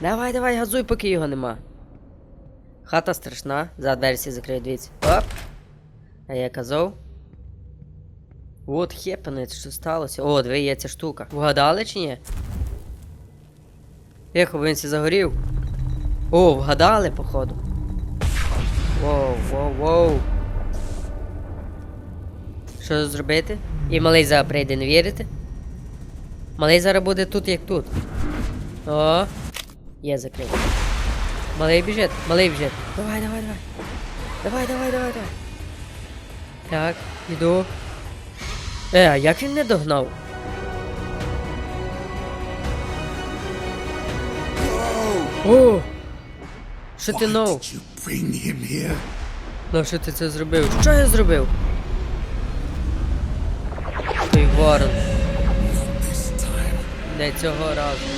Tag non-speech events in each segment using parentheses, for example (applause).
Давай, давай, газуй, поки його нема. Хата страшна, за двері всі дивіться. Оп! А я казав. От хепанець, що сталося? О, диви, є ця штука. Вгадали чи ні? Ехо, він сі загорів. О, вгадали, походу. Воу, воу, воу. Що зробити? І малий зараз прийде, не вірите? Малий зараз буде тут, як тут. О, є закрив. Малий біжить, малий біжить. Давай, давай, давай. Давай, давай, давай, давай. Так, іду. Е, а як він не догнав? О! Що ти нов? Ну що ти це зробив? Що я зробив? Той ворон. Не цього разу.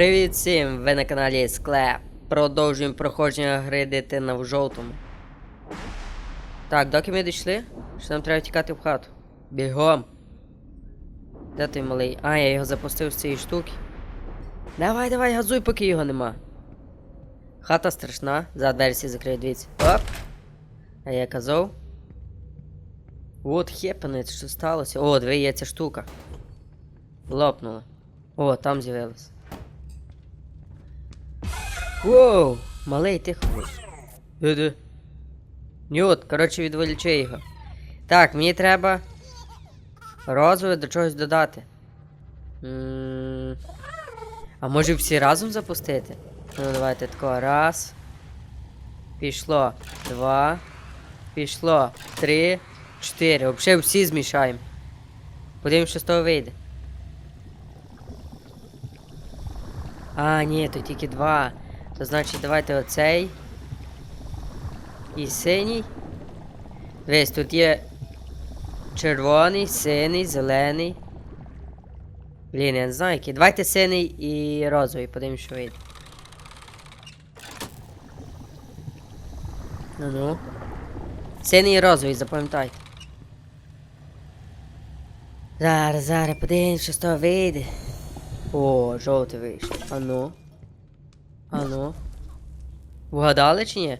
Привіт всім! Ви на каналі Склеп. Продовжуємо проходження гри дитина в жовтому. Так, доки ми дійшли, що нам треба тікати в хату. Бігом. Де той малий? А, я його запустив з цієї штуки. Давай, давай, газуй, поки його нема. Хата страшна, за двері всі дивіться. Оп! А я казав. От хепанець, що сталося. О, диви, є ця штука. Лопнула. О, там з'явилась. Воу! Малий, тихо. Де-де? Коротше, відволічи його. Так, мені треба. Розове до чогось додати. м А може всі разом запустити? Ну, давайте тако. Раз. Пішло. Два. Пішло. Три. Чотири. Взагалі всі змішаємо. Подивимось, що з того вийде. А, ні, тут тільки два. То значить давайте оцей. І синій. Дивись, тут є червоний, синій, зелений. Блін, я не знаю який. Давайте синій і розовий, подивимось, що вийде. Ну ну. Синій і розовий, запам'ятайте. Зараз, зараз, подивимось, що з того вийде. О, жовтий вийшов. А ну. А ну. Вгадали чи ні?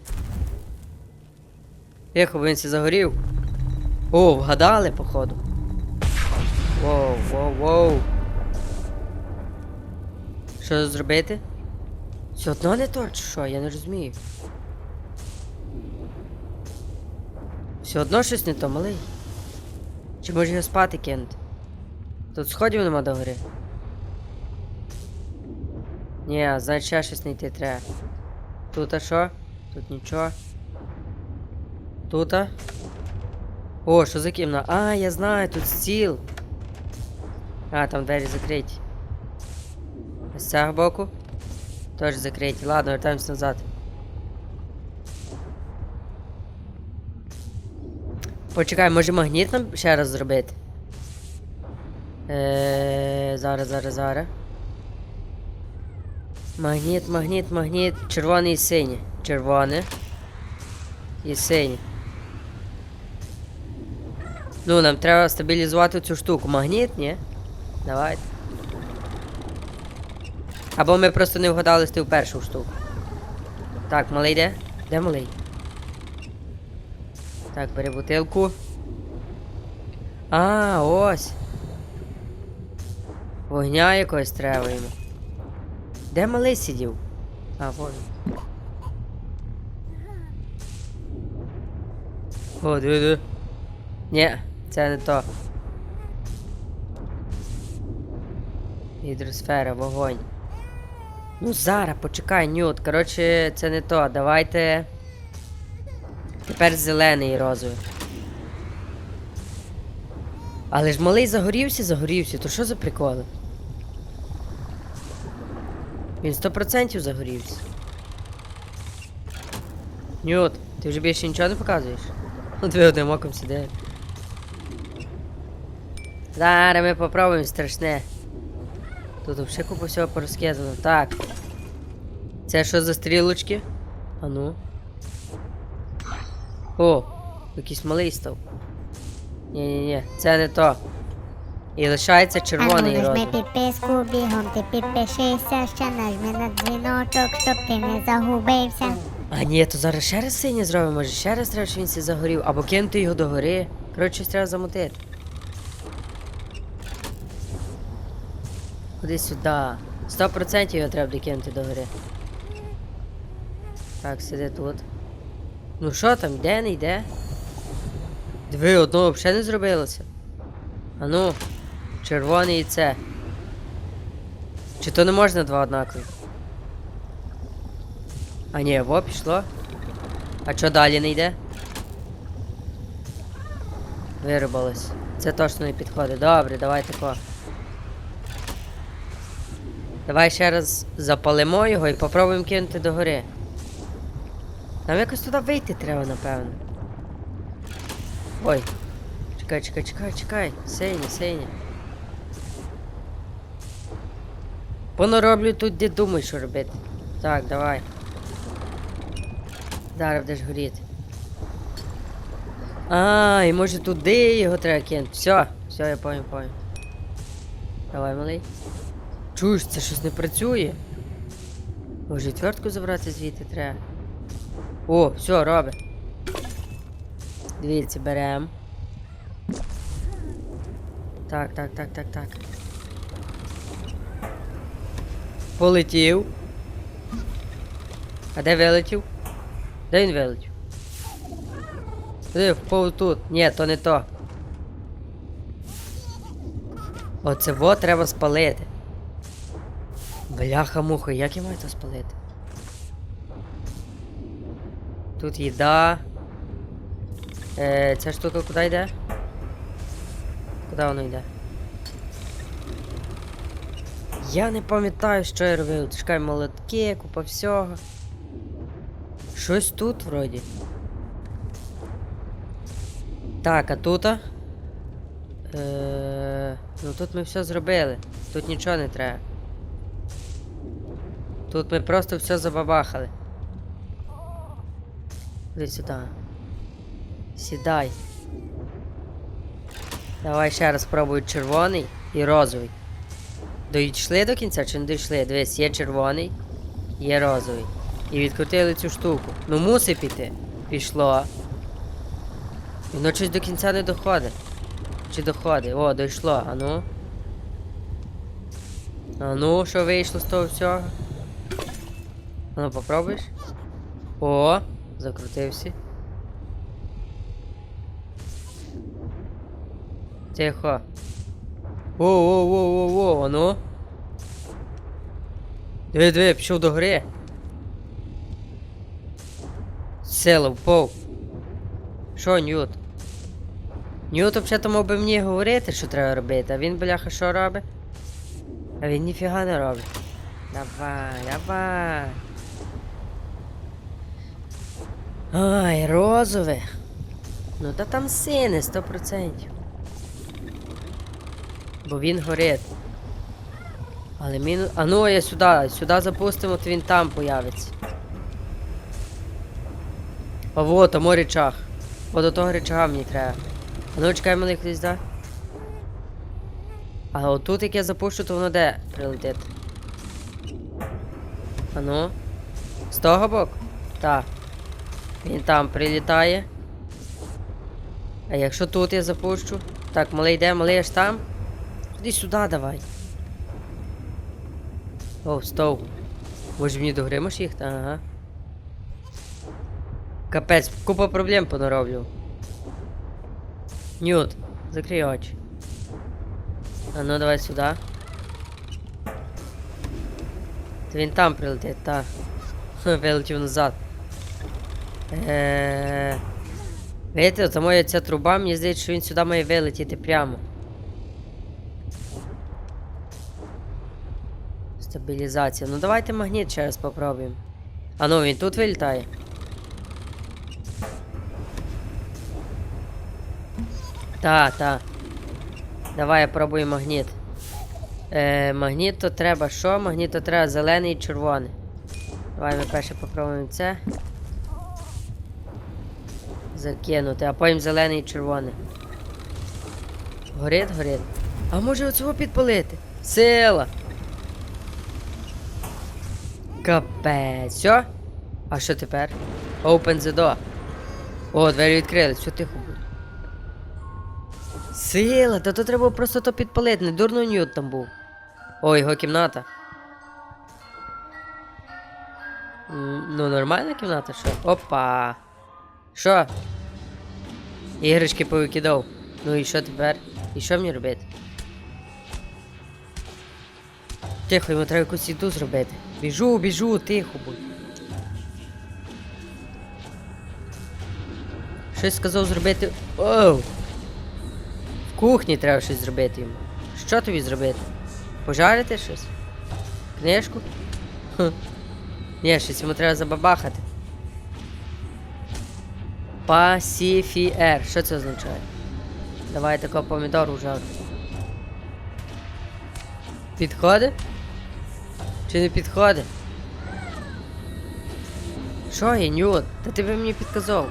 Ехо, він загорів. О, вгадали, походу. Воу, воу, воу. Що зробити? Все одно не то, чи що? Я не розумію. Все одно щось не то, малий. Чи може його спати кинути? Тут сходів нема до гори. Ні, значить ще щось знайти треба. Тут а що? Тут нічого. Тут? а? О, що за кімната? А, я знаю, тут стіл. А, там двері закриті. А з цього боку? Теж закриті. Ладно, вертаємось назад. Почекай, може магніт нам ще раз зробити? Е, зараз, зараз, зараз. Магніт, магніт, магніт. Червоний і синій. Червоне. І синій. Ну, нам треба стабілізувати цю штуку. Магніт, ні? Давайте. Або ми просто не вгадали з ту першу штуку. Так, малий де? Де малий? Так, бери бутилку. А, ось. Вогня якогось треба йому. Де малий сидів? А, вон. О, диви, диви. Ні, це не то. Гідросфера, вогонь. Ну зараз, почекай, Нют. Коротше, це не то. Давайте. Тепер зелений розовий. Але ж малий загорівся, загорівся, то що за приколи? Він 100% загорівся. Нют, ти вже більше нічого не показуєш? Ну ти одним оком сиди. Зараз ми попробуємо страшне. Тут взагалі купа всього порозкидано. Так. Це що за стрілочки? А ну. О, якийсь малий став. Ні-ні-ні, це не то. І лишається червоний Ану, розум. нажми підписку, бігом ти підпишися, ще нажми на дзвіночок, щоб ти не загубився. А ні, то зараз ще раз синє зробимо, може ще раз треба, щоб він сі загорів, або кинути його догори. Коротше, щось треба замутити. Ходи сюди. Сто процентів його треба докинути догори. Так, сиди тут. Ну що там, йде, не йде? Диви, одного взагалі не зробилося. А ну, червоний і це. Чи то не можна два однакові? А ні, во пішло. А що далі не йде? Вирубалось. Це точно не підходить. Добре, давай тако. Давай ще раз запалимо його і попробуємо кинути догори. Нам якось туди вийти треба, напевно. Ой. Чекай, чекай, чекай, чекай. Сині, сині. Понароблю тут, де думай, що робити. Так, давай. Зараз будеш горіти. А, і може туди його треба кинути. Все, все, я понял, понял. Давай, малий. Чуєш, це щось не працює. Може і твертку забрати звідти треба. О, все, робить. Дивіться, берем. Так, так, так, так, так. Полетів. А де вилетів? Де він вилетів? Де, впав тут. Ні, то не то. Оце во треба спалити. Бляха муха, як я маю це спалити? Тут їда. Е, ця штука куди йде? Куди воно йде? Я не пам'ятаю, що я робив. Чекай, молотки, купа всього. Щось тут вроді. Так, а тут? Е, ну тут ми все зробили. Тут нічого не треба. Тут ми просто все забабахали. Іди сюди. Сідай. Давай ще раз спробуй червоний і розовий. Дійшли до кінця чи не дійшли? Дивись, є червоний, є розовий. І відкрутили цю штуку. Ну мусить піти. Пішло. Воно щось до кінця не доходить. Чи доходить? О, дійшло, а ну. А ну, що вийшло з того всього? А ну попробуєш? О, закрутився. Тихо. Воу-воу-воу-воу-воу, а ну. Диви, диви, пішов до гри. Сила впав. Що, Ньют? Ньют взагалі мав би мені говорити, що треба робити, а він, бляха, що робить? А він ніфіга не робить. Давай, давай. Ай, розове. Ну та там сине, 100%. Бо він горить. Але мінус. А ну я сюди, сюди запустимо, то він там появиться. А вот, тому речах. О, до того речага мені треба. А ну чекай мене хтось да. А отут як я запущу, то воно де прилетить? А ну. З того боку? Так. Він там прилітає. А якщо тут я запущу? Так, малий йде, малий аж там. Іди сюди давай. О, стов. Може мені до гри їхати? Ага. Капець, купа проблем понароблю. Нют, закрий очі. А ну давай сюди. Та він там прилетить, та. Вилетів назад. Е. Видите, це моя ця труба, мені здається, що він сюди має вилетіти прямо. Стабілізація. Ну давайте магніт ще раз попробуємо. А ну він тут вилітає. Та, та. Давай я пробую магніт. Е, Магніт то треба що? Магніт то треба зелений і червоний. Давай ми перше попробуємо це. Закинути, а потім зелений і червоний. Горить, горить. А може оцього підпалити? Сила! Капець. Все? А що тепер? Open the door. О, двері відкрились, все тихо буде. Сила, та то треба просто то підпалити, не дурно Ньют там був. О, його кімната. Ну, нормальна кімната, що? Опа. Що? Іграшки повикидав. Ну і що тепер? І що мені робити? Тихо, йому треба якусь їду зробити. Біжу, біжу, тихо будь. Щось сказав зробити. Оу! В кухні треба щось зробити йому. Що тобі зробити? Пожарити щось? Книжку? Хм. Ні, щось йому треба забабахати. Пасіфіер. Що це означає? Давай такого помідору жару. Підходить? Чи не підходить? Що є, Ньют? Та ти би мені підказав.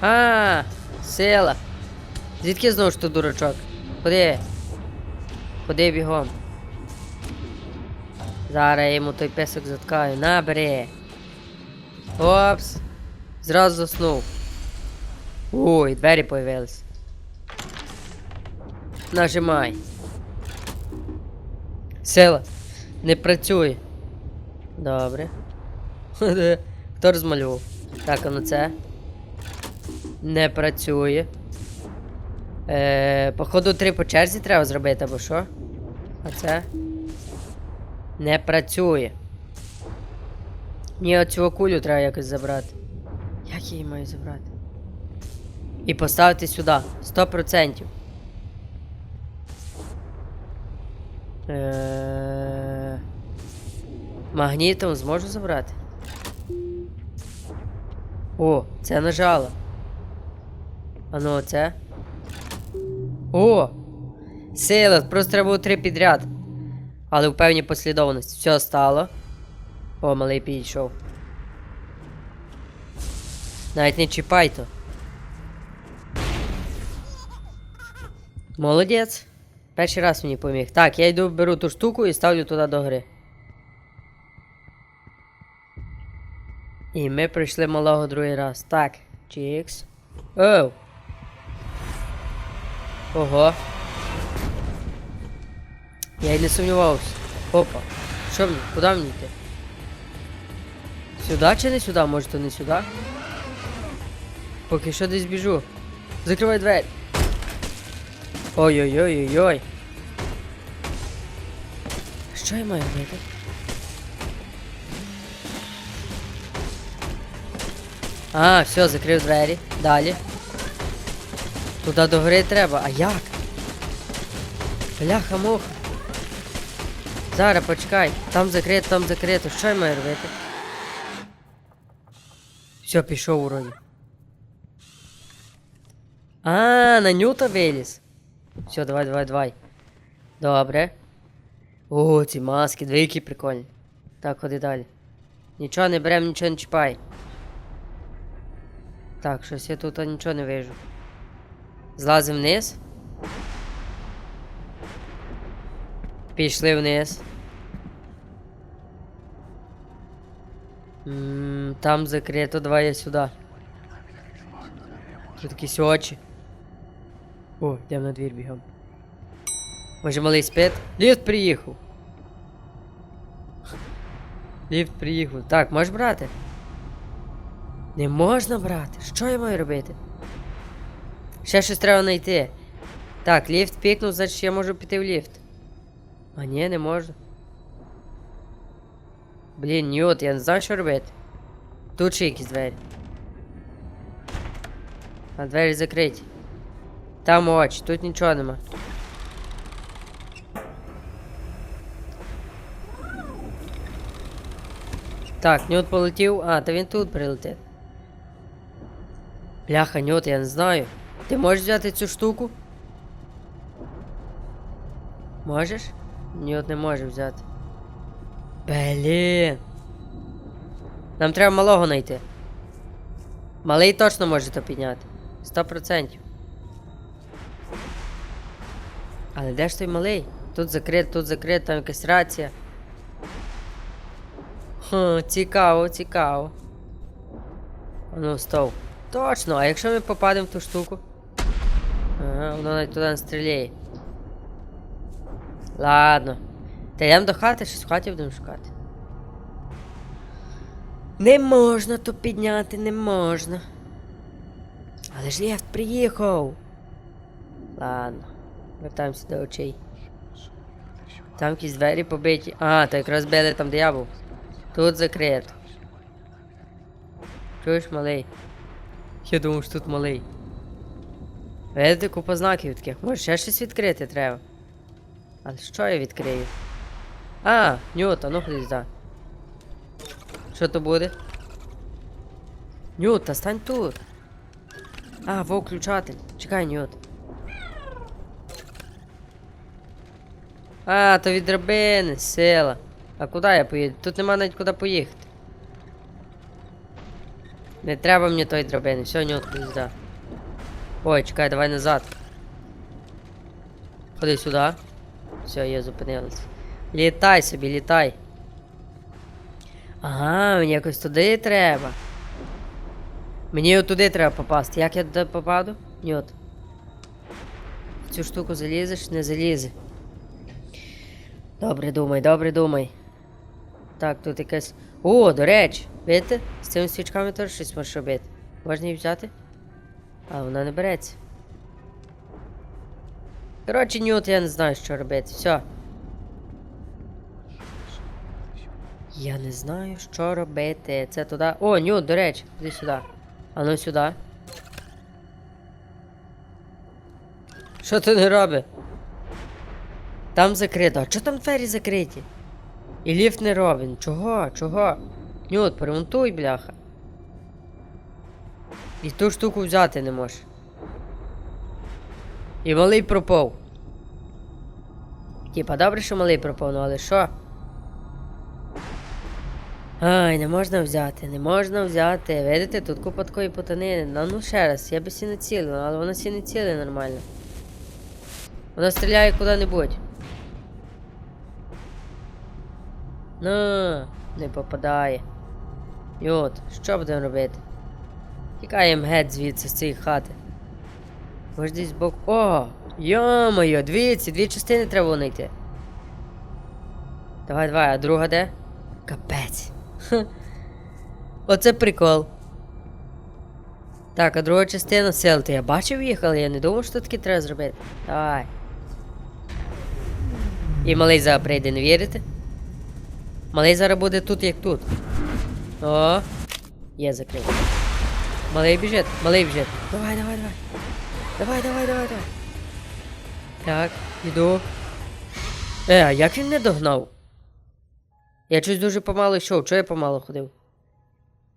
А, сила. Звідки знову ж тут дурачок? Куди? Куди бігом? Зараз я йому той песок заткаю. На, бери. Опс. Зразу заснув. Ой, двері появились. Нажимай. Сила. Не працює. Добре. (laughs) Хто розмалював? Так, а ну це. Не працює. Е, походу, три по черзі треба зробити, або що? А це? Не працює. Мені оцю кулю треба якось забрати. Як я її маю забрати? І поставити сюди. 100%. Е... Магнітом зможу забрати? О, це нажало. А ну оце. О! Сила, просто треба було три підряд. Але в певній послідовності. Все стало. О, малий підійшов. Навіть не чіпай то. Молодець. Перший раз мені поміг. Так, я йду беру ту штуку і ставлю туди до гри. І ми прийшли малого другий раз. Так, чікс. Оу. Ого. Я й не сумнівався. Опа. Що мені? Куди мені йти? Сюди чи не сюди? Може то не сюди? Поки що десь біжу. Закривай двері. Ой-ой-ой-ой-ой. Що я маю робити? А, все, закрив двері. Далі. Туди до гори треба. А як? Бляха муха. Зараз почекай. Там закрито, там закрито. Що я маю робити? Все, пішов уроді. А, на нюта виліз. Все, давай, давай, давай. Добре. О, ці маски, дві прикольні. Так, ходи далі. Нічого не берем, нічого не чіпай. Так, щось я тут нічого не вижу. Злазим вниз. Пішли вниз. М, Там закрито, давай я сюди. Тут якісь очі. О, йдемо на двір бігом. Може малий спит? Ліфт приїхав. Ліфт приїхав. Так, можеш брати? Не можна брати. Що я маю робити? Ще щось треба знайти. Так, ліфт пікнув, значить я можу піти в ліфт. А ні, не можу. Блін, Ньют, я не знаю, що робити. Тут ще якісь двері. А двері закриті. Там очі, тут нічого нема. Так, Нют полетів. А, та він тут прилетить. Бляха, Нют, я не знаю. Ти можеш взяти цю штуку? Можеш? Ні, не може взяти. Блін. Нам треба малого знайти. Малий точно може то підняти. Сто процентів. Але де ж той малий? Тут закрит, тут закрит, там якась рація. Хм, цікаво, цікаво. Ну, стов. Точно, а якщо ми попадемо в ту штуку? Ага, воно навіть туди не стріляє. Ладно. Та йдемо до хати, щось в хаті будемо шукати. Не можна то підняти, не можна. Але ж ліфт приїхав. Ладно, вертаємося до очей. Там якісь двері побиті. А, то якраз били там де я був. Тут закрито. Чуєш, малий? Я думав, що тут малий. Видите, купа знаків таких. Може ще щось відкрити треба. Але що я відкрию? А, Нюта, ну сюди. Що то буде? Нюта, стань тут. А, во включатель. Чекай, Нют. А, то від драбини, сила. А куди я поїду? Тут нема навіть куди поїхати. Не треба мені той драбини, все, Нют, ходи сюди. Ой, чекай, давай назад. Ходи сюди. Все, я зупинилась. Літай собі, літай. Ага, мені якось туди треба. Мені туди треба попасти. Як я туди попаду? Ні от. В цю штуку залізеш, не залізе. Добре думай, добре думай. Так, тут якась. О, до речі, видите? З цими свічками теж щось можеш робити. Можна її взяти? А, вона не береться. Коротше, Ньют, я не знаю, що робити. Все. Я не знаю, що робити. Це туди. О, Ньют, до речі, іди сюди. А ну сюди. Що ти не робиш? Там закрито. А чого там двері закриті? І ліфт не робить. Чого? Чого? Нют, поремонтуй, бляха. І ту штуку взяти не можеш. І малий пропав. Типа, добре, що малий пропав, ну але що? Ай, не можна взяти, не можна взяти. Видите, тут купа такої потанини. Ну, ну ще раз, я би сі не цілила, але вона сі не цілить нормально. Вона стріляє куди-небудь. Ну, не попадає. І от, що будемо робити? Тікаємо геть звідси з цієї хати. Може десь бок. О! Йо-моє, дивіться, дві частини треба знайти. Давай, давай, а друга де? Капець. Ха. Оце прикол. Так, а друга частина сел, то я бачив їх, але я не думав, що таке треба зробити. Давай. І малий зараз прийде, не вірите? Малий зараз буде тут, як тут. О, є закрив. Малий біжить, малий біжить. Давай, давай, давай. Давай, давай, давай, давай. Так, іду. Е, а як він не догнав? Я щось дуже помало йшов, чого я помало ходив?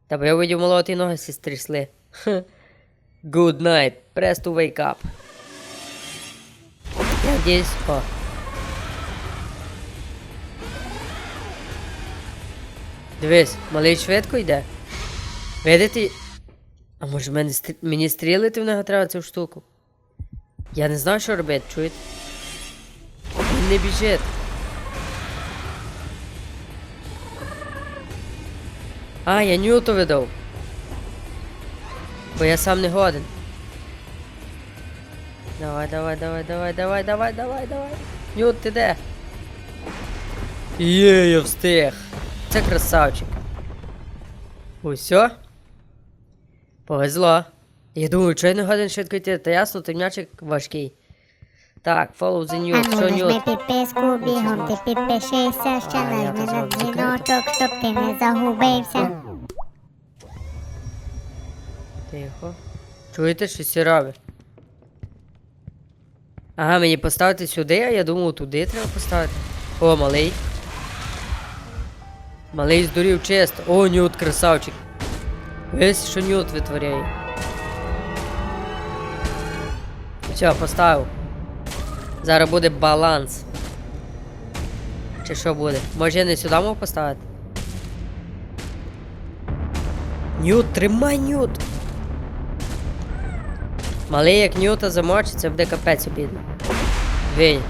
Та бо я видів молоті ноги всі стрісли. Good night, press to wake up. Я надіюсь, о. Дивись, малий швидко йде. Видите? А може мене стрі... мені стрілити в нього треба цю штуку? Я не знаю, що робити, чуєте? Він не біжить. А, я Ньюту видав. Бо я сам не годен. Давай, давай, давай, давай, давай, давай, давай, давай. Нют, ти де? Є, я встиг. Це красавчик. Усьо? Повезло. Я думаю, що я не годен швидко йти, та ясно, той м'ячик важкий. Так, follow the news. Що нажми ньют? підписку, бігом ти підпишися, ще нажми на дзвіночок, щоб ти не загубився. Тихо. Чуєте, що сі робить? Ага, мені поставити сюди, а я думав, туди треба поставити. О, малий. Малий здурів чисто. О, Нют, красавчик. Весь, що Нют витворяє. Все, поставив. Зараз буде баланс. Чи що буде? Може я не сюди мав поставити? Ньют, тримай ньют! Малий як ньюта замочить, це буде капець обідно. Винь.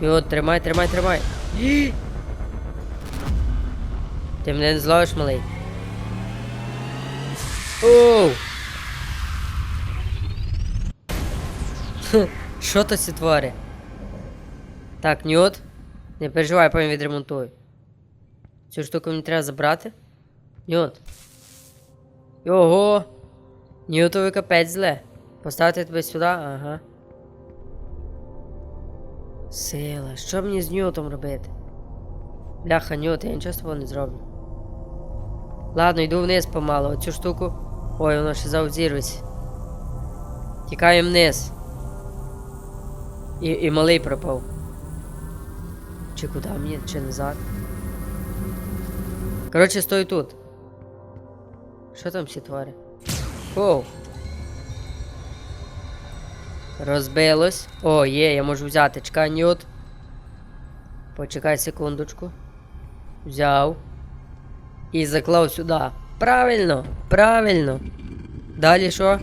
Ньют, тримай, тримай, тримай. Ти мене не зловиш, малий. Оу! Що то ці твори? Так, Ньют. Не переживай, потім відремонтую. Цю штуку мені треба забрати. Ньют. Ого! Ньютовий капець зле. Поставити тебе сюди, ага. Сила, що мені з Ньютом робити? Бляха, Ньют, я нічого з тобою не зроблю. Ладно, йду вниз помалу. Оцю штуку. Ой, воно ще завзірветься. Тікаємо вниз. І, і малий пропав. Чи куди мені, чи назад? Коротше, стой тут. Що там всі твари? Оу. Розбилось. О, є, я можу взяти. Чекай, нют. Почекай секундочку. Взяв. І заклав сюди. Правильно, правильно. Далі що?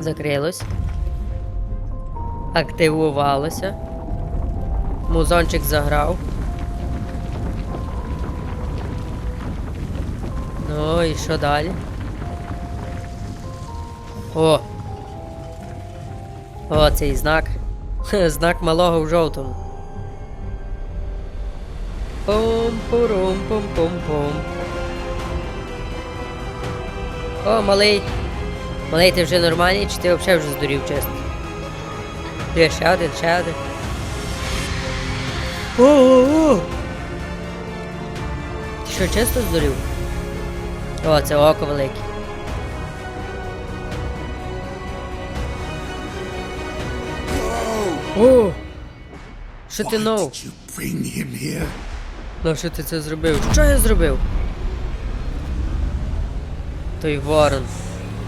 Закрилось. Активувалося. Музончик заграв. Ну і що далі? О! О, цей знак. (laughs) Знак малого в жовтому. Пум О, малий. Малий, ти вже нормальний, чи ти взагалі вже здурів чесно? Де ще один, ще один. О-о-о! Ти що, чесно здурів? О, це око велике. О! Що ти нов? Here? Ну що ти це зробив? Що я зробив? Той ворон.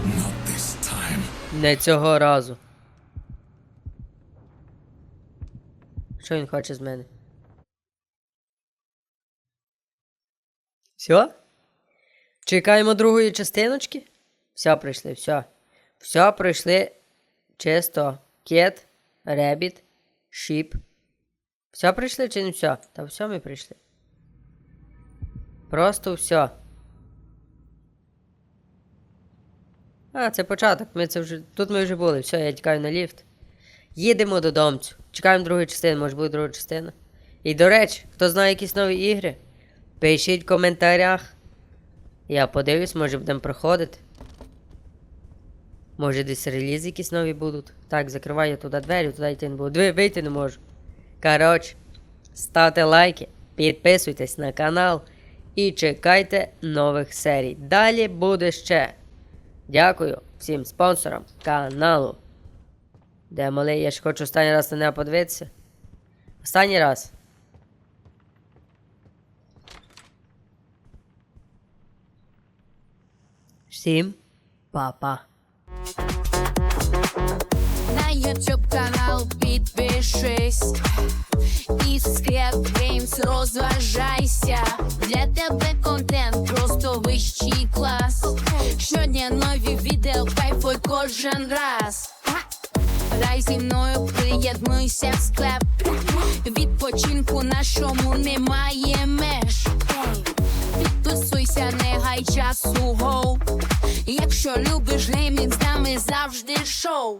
Not this time. Не цього разу. Що він хоче з мене? Все? Чекаємо другої частиночки? Все пройшли, все. Все пройшли чисто. Кет, ребіт, шіп. Все пройшли чи не все? Та все ми прийшли. Просто все. А, це початок. Ми це вже. Тут ми вже були. Все, я тікаю на ліфт. Їдемо додомцю. Чекаємо другої частини, може буде друга частина. І до речі, хто знає якісь нові ігри, пишіть в коментарях. Я подивлюсь, може будемо проходити. Може десь релізи якісь нові будуть. Так, закриваю туди двері, туди йти не буду. Диви, вийти не можу. Коротше, ставте лайки, підписуйтесь на канал і чекайте нових серій. Далі буде ще. Дякую всім спонсорам каналу. Де малий, я ж хочу останній раз на нього подивитися. Останній раз. Всім па-па. YouTube канал підпишись і Scrap Games розважайся. Для тебе контент просто вищий клас. Щодня нові відео, кайфуй кожен раз. Грай зі мною, приєднуйся в склеп. Відпочинку нашому немає меж. Підписуйся, не гай часу гоу. Якщо любиш геймінг, з нами завжди шоу.